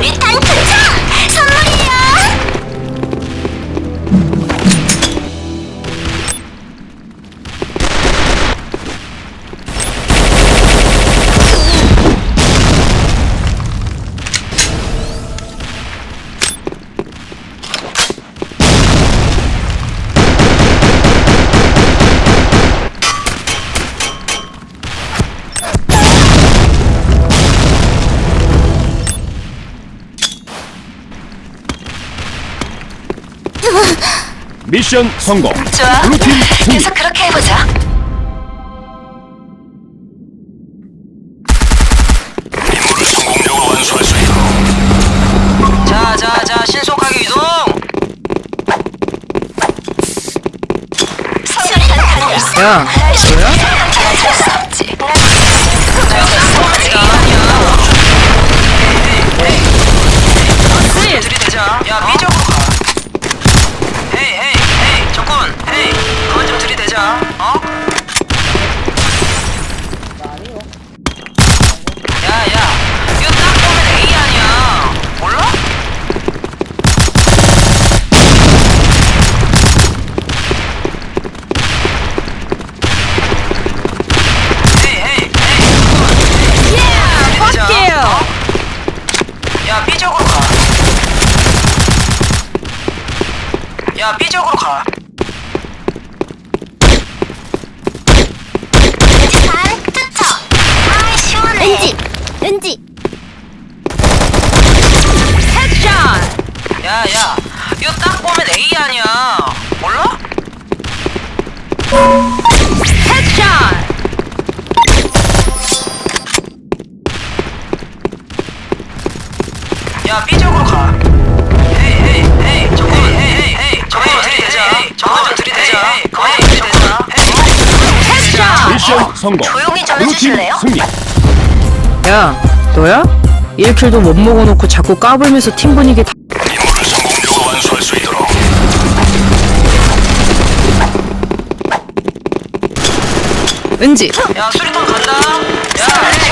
수리탄 미션 성공. 좋아. 블루팀 승리. 계속 그렇게 해보자. 임무를 성공적으로 완수할 수 있도록 자, 자, 자, 신속하게 이동. 수리탄 발사! 야, 뭐야? 수 없지. 야. 헤이, 야, B쪽으로 가. 반 투척! 아, 시원해. 은지! 은지! 헤드샷. 야, 야, 이거 딱 보면 A 아니야. 몰라? 성공. 조용히 좀 블루팀 해주실래요? 승리. 야, 너야? 1킬도 못 먹어놓고 자꾸 까불면서 팀 분위기 다... 임무를 성공적으로 완수할 수 있도록 은지. 야, 수리탄 간다. 야,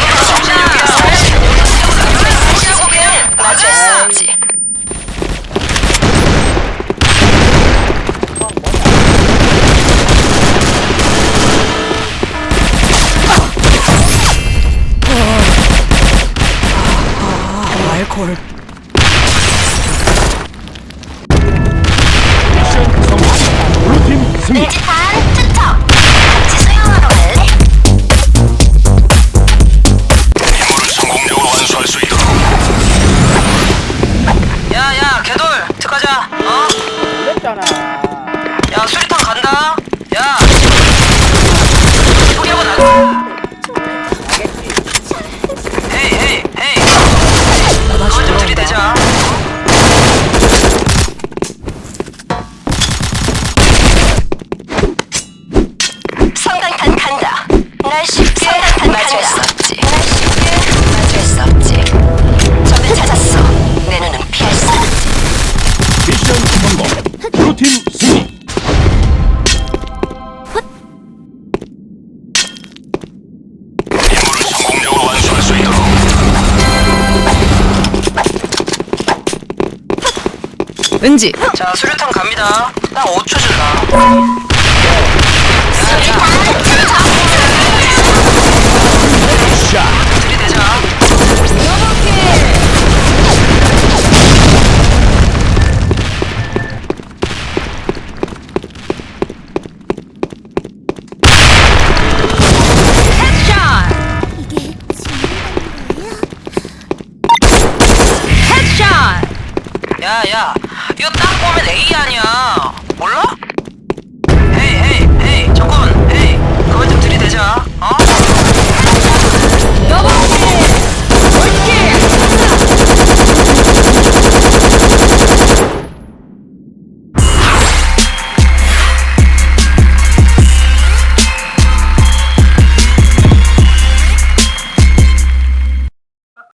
간다. 야. 포기하고 나. 헤이, 헤이, 헤이. 그만 좀 들이대자. 성강탄 간다. 날 쉽게 맞을 수 없지. 날 쉽게 맞을 수 없지. 적을 찾았어. 내 눈은 피할 수 없지. 미션 성공. 블루팀 은지. 자, 수류탄 갑니다. 딱 5초 준다. 야야. 이거 딱 보면 A 아니야. 몰라? 헤이 헤이 헤이. 잠깐만 헤이. 그만 좀 들이대자. 어?